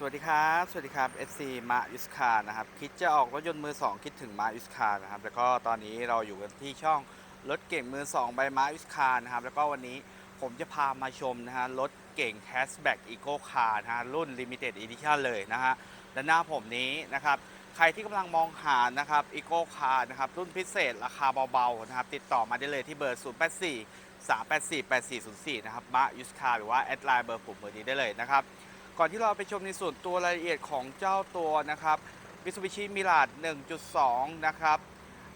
สวัสดีครับ สวัสดีครับ FC มาอิสคานะครับ คิดจะออกรถยนต์มือ 2 คิดถึงมาอิสคานะครับ แล้วก็ตอนนี้เราอยู่กันที่ช่องรถเก่งมือ 2 ใบมาอิสคานะครับ แล้วก็วันนี้ผมจะพามาชมนะฮะรถเก่ง Cashback Eco Car นะฮะรุ่น Limited Edition เลยนะฮะด้านหน้าผมนี้นะครับ ใครที่กำลังมองหานะครับ Eco Car นะครับรุ่นพิเศษราคาเบาๆนะครับติดต่อมาได้เลยที่เบอร์ 084 384 8404 นะครับมาอิสคาหรือว่าแอดไลน์เบอร์ผมเบอร์นี้ได้เลยนะครับ ก่อนที่เราไปชมในส่วนตัวรายละเอียดของเจ้าตัวนะครับ Mitsubishi Mirage 1.2 นะครับ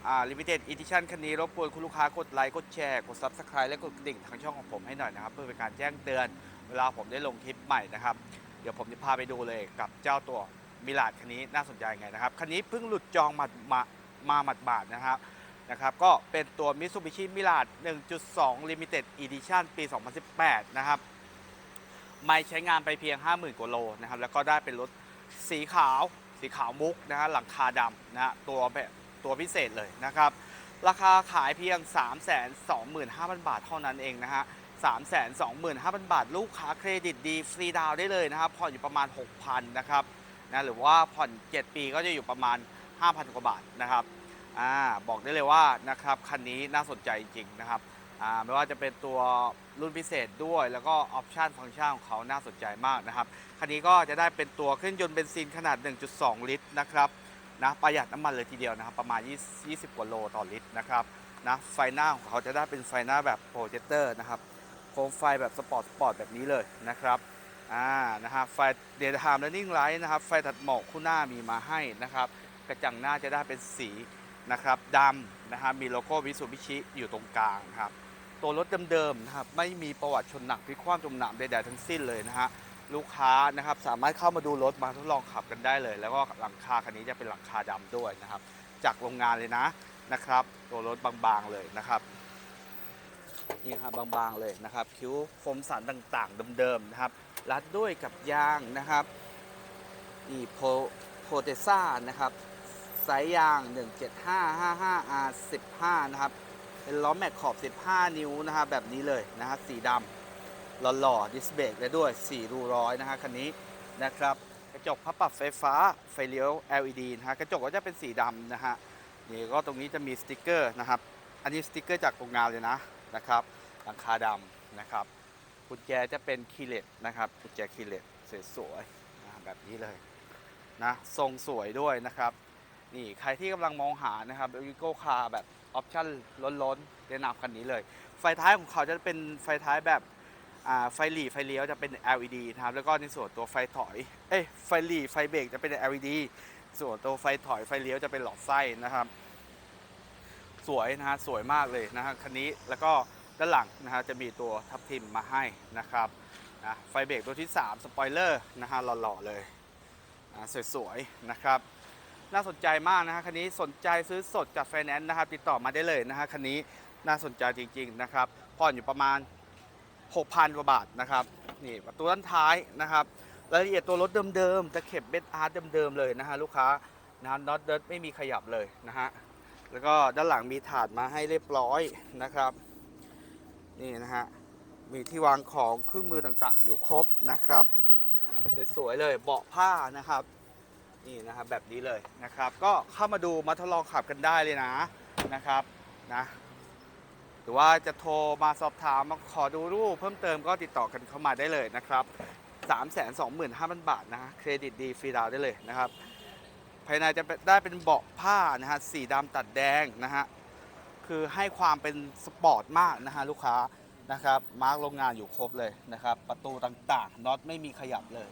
อ่า Limited Edition คันนี้รบกวนคุณลูกค้ากดไลค์กดแชร์กด Subscribe และกดกระดิ่งทางช่องของผมให้หน่อยนะครับ เพื่อเป็นการแจ้งเตือนเวลาผมได้ลงคลิปใหม่นะครับ เดี๋ยวผมจะพาไปดูเลยกับเจ้าตัวมิลาดคันนี้น่าสนใจไงนะครับ คันนี้เพิ่งหลุดจองมามามาหมัดบาดนะครับนะครับก็เป็นตัว Mitsubishi Mirage 1.2 Limited Edition ปี 2018 นะครับ ไม่ใช้งานไปเพียง 50,000กว่าโลนะครับแล้วก็ได้เป็นรถสีขาว สีขาวมุกนะฮะหลังคาดำนะฮะตัวแบบตัวพิเศษเลยนะครับ ราคาขายเพียง 325,000 บาทเท่านั้นเองนะฮะ325,000 บาท ลูกค้าเครดิตดีฟรีดาวได้เลยนะครับผ่อนอยู่ประมาณ 6,000นะครับนะหรือว่าผ่อน 7 ปีก็จะอยู่ประมาณ 5,000 กว่าบาทนะครับอ่าบอกได้เลยว่านะครับคันนี้น่าสนใจจริงนะครับ อ่าไม่ว่าจะเป็นตัวรุ่นพิเศษด้วยแล้วก็ออปชันฟังก์ชันของเขาน่าสนใจมากนะครับ คันนี้ก็จะได้เป็นตัวเครื่องยนต์เบนซินขนาด 1.2 ลิตรนะครับนะประหยัดน้ำมันเลยทีเดียวนะครับ ประมาณ 20 กว่าโลต่อลิตรนะครับนะไฟหน้าของเขาจะได้เป็นไฟหน้าแบบโปรเจคเตอร์นะครับโคมไฟแบบสปอร์ตสปอร์ตแบบนี้เลยนะครับอ่านะฮะไฟเดย์ไทม์และนิ่งไลท์นะครับ ไฟตัดหมอกคู่หน้ามีมาให้นะครับ กระจังหน้าจะได้เป็นสีนะครับดำนะครับมีโลโก้วิสุบิชิอยู่ตรงกลางครับ ตัวรถเดิมๆนะครับไม่มีประวัติชนหนักพลิกคว่ำจมหนามใดๆทั้งสิ้นเลยนะฮะลูกค้านะครับสามารถเข้ามาดูรถมาทดลองขับกันได้เลย แล้วก็หลังคาคันนี้จะเป็นหลังคาดำด้วยนะครับ จากโรงงานเลยนะนะครับ ตัวรถบางๆเลยนะครับนี่ครับบางๆเลยนะครับ คิ้วคมสันต่างๆเดิมๆนะครับรัดด้วยกับยางนะครับนี่โพโพเตซ่านะครับสายยาง 17555R15 นะครับ เป็นล้อแม็กขอบ 15 นิ้วนะครับแบบนี้เลยนะฮะสีดำหล่อๆดิสเบรกเลยด้วย 4 รูร้อยนะฮะคันนี้นะครับกระจกพับปรับไฟฟ้าไฟเลี้ยว LED นะฮะกระจกก็จะเป็นสีดำนะฮะนี่ก็ตรงนี้จะมีสติกเกอร์นะครับ อันนี้สติกเกอร์จากโรงงานเลยนะนะครับหลังคาดำนะครับกุญแจจะเป็นคีเลตนะครับกุญแจคีเลตสวยๆนะแบบนี้เลยนะทรงสวยด้วยนะครับนี่ใครที่กำลังมองหานะครับวิโก้คาร์แบบ ออปชั่นล้นๆแนะนำคันนี้เลย ไฟท้ายของเขาจะเป็นไฟท้ายแบบไฟหลีไฟเลี้ยวจะเป็น LED นะครับแล้วก็ในส่วนตัวไฟถอยเอ้ยไฟหลีไฟเบรกจะเป็น LED ส่วนตัวไฟถอยไฟเลี้ยวจะเป็นหลอดไส้นะครับ สวยนะฮะสวยมากเลยนะฮะคันนี้แล้วก็ด้านหลังนะฮะจะมีตัวทับทิมมาให้นะครับนะไฟเบรกตัวที่ 3 สปอยเลอร์นะฮะหล่อๆเลยนะสวยๆนะครับ น่าสนใจมากนะฮะคันนี้สนใจซื้อสดจากไฟแนนซ์นะครับติดต่อมาได้เลยนะฮะคันนี้น่าสนใจจริงๆนะครับผ่อนอยู่ประมาณ 6,000กว่าบาทนะครับนี่ประตูด้านท้ายนะครับรายละเอียดตัวรถเดิมๆตะเข็บเบสอาร์ตเดิมๆเลยนะฮะลูกค้านะน็อตเดิร์ดไม่มีขยับเลยนะฮะแล้วก็ด้านหลังมีถาดมาให้เรียบร้อยนะครับนี่นะฮะมีที่วางของเครื่องมือต่างๆ อยู่ครบนะครับสวยๆเลยเบาะผ้านะครับ นี่นะครับแบบนี้เลยนะครับ ก็เข้ามาดูมาทดลองขับกันได้เลยนะนะครับนะหรือว่าจะโทรมาสอบถามมาขอดูรูปเพิ่มเติมก็ติดต่อกันเข้ามาได้เลยนะครับ325,000 บาทนะเครดิตดีฟรีดาวได้เลยนะครับ ภายในจะได้เป็นเบาะผ้านะฮะสีดำตัดแดงนะฮะคือให้ความเป็นสปอร์ตมากนะฮะลูกค้านะครับมาร์กโรงงานอยู่ครบเลยนะครับ ประตูต่างๆน็อตไม่มีขยับเลย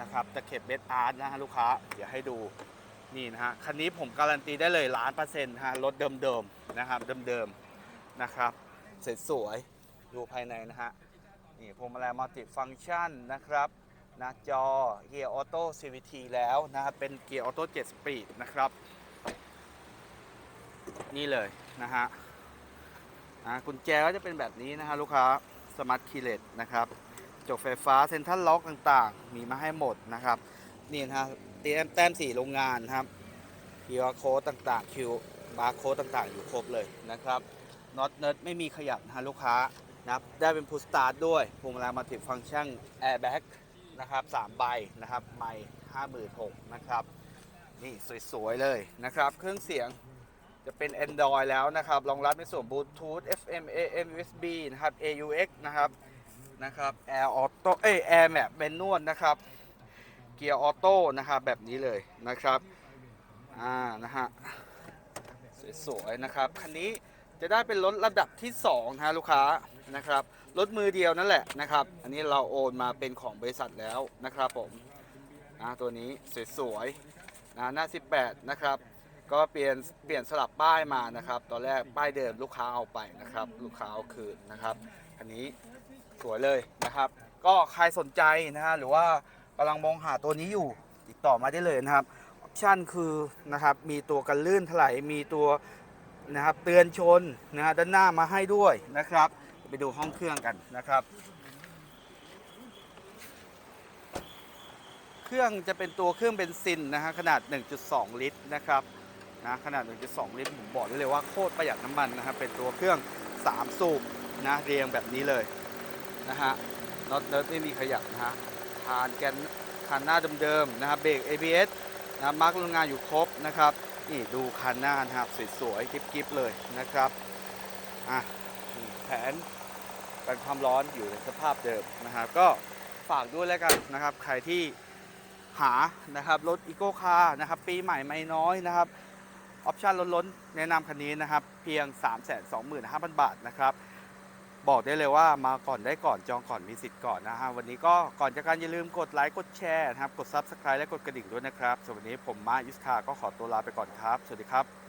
นะครับตะเข็บเบสอาร์ตนะฮะลูกค้า เดี๋ยวให้ดูนี่นะฮะคันนี้ผมการันตีได้เลยล้านเปอร์เซ็นต์ฮะรถเดิมๆนะครับเดิมๆนะครับเสร็จสวยดูภายในนะฮะนี่พวงมาลัยมัลติฟังก์ชันนะครับหน้าจอเกียร์ออโต้ CVT แล้วนะครับเป็นเกียร์ออโต้7สปีดนะครับ นี่เลยนะฮะอ่ากุญแจก็จะเป็นแบบนี้นะฮะลูกค้าสมาร์ทคีเลตนะครับ จกไฟฟ้าเซ็นทรัลล็อกต่างๆ มีมาให้หมดนะครับ นี่นะฮะเตียมแต้มสีโรงงานครับคิวอาร์โค้ดต่างๆคิวบาร์โค้ดต่างๆ อยู่ครบเลยนะครับน็อตเนิร์ดไม่มีขยับนะลูกค้านะครับได้เป็นพุชสตาร์ทด้วยพวงมาลัยมัลติฟังก์ชันแอร์แบ็กนะครับสามใบนะครับไม่ห้าหมื่นหกนะครับ นี่สวย ๆ เลยนะครับ เครื่องเสียงจะเป็น Android แล้วนะครับ รองรับในส่วนบลูทูธ FM AM USB นะครับ AUX นะครับ นะครับ Air Auto เอ้ย Air Map เป็นนวดนะครับเกียร์ออโต้นะครับแบบนี้เลยนะครับอ่านะฮะสวยๆนะครับคันนี้จะได้เป็นรถระดับที่2นะลูกค้านะครับรถมือเดียวนั่นแหละนะครับ อันนี้เราโอนมาเป็นของบริษัทแล้วนะครับผมนะตัวนี้สวยๆนะหน้า 18 นะครับ ก็เปลี่ยนเปลี่ยนสลับป้ายมานะครับ ตอนแรกป้ายเดิมลูกค้าเอาไปนะครับ ลูกค้าเอาคืนนะครับ อันนี้ สวยเลยนะครับ ก็ใครสนใจนะฮะหรือว่ากำลังมองหาตัวนี้อยู่ติดต่อมาได้เลยนะครับออปชั่นคือนะครับมีตัวกันลื่นถลายมีตัวนะครับเตือนชนนะฮะด้านหน้ามาให้ด้วยนะครับ ไปดูห้องเครื่องกันนะครับ เครื่องจะเป็นตัวเครื่องเบนซินนะฮะขนาด 1.2 ลิตรนะครับนะขนาด 1.2 ลิตรผมบอกได้เลยว่าโคตรประหยัดน้ำมันนะครับเป็นตัวเครื่อง 3 สูบนะเรียงแบบนี้เลย นะฮะน็อตเนิร์ดไม่มีขยับนะฮะคานแกนคานหน้าเดิมๆนะครับเบรก ABS นะมาร์กโรงงานอยู่ครบนะครับนี่ดูคันหน้านะครับสวยๆกิ๊บๆเลยนะครับอะแผนกันความร้อนอยู่ในสภาพเดิมนะครับ ก็ฝากด้วยแล้วกันนะครับ ใครที่หานะครับรถอีโก้คาร์นะครับ ปีใหม่ไม่น้อยนะครับ ออปชันล้นๆ แนะนำคันนี้นะครับ เพียง 325,000 บาทนะครับ บอกได้เลยว่ามาก่อนได้ก่อนจองก่อนมีสิทธิ์ก่อนนะฮะวันนี้ก็ก่อนจากการอย่าลืมกดไลค์กดแชร์นะครับกด Subscribe และกดกระดิ่งด้วยนะครับสำหรับวันนี้ผมมายุสคาก็ขอตัวลาไปก่อนครับ สวัสดีครับ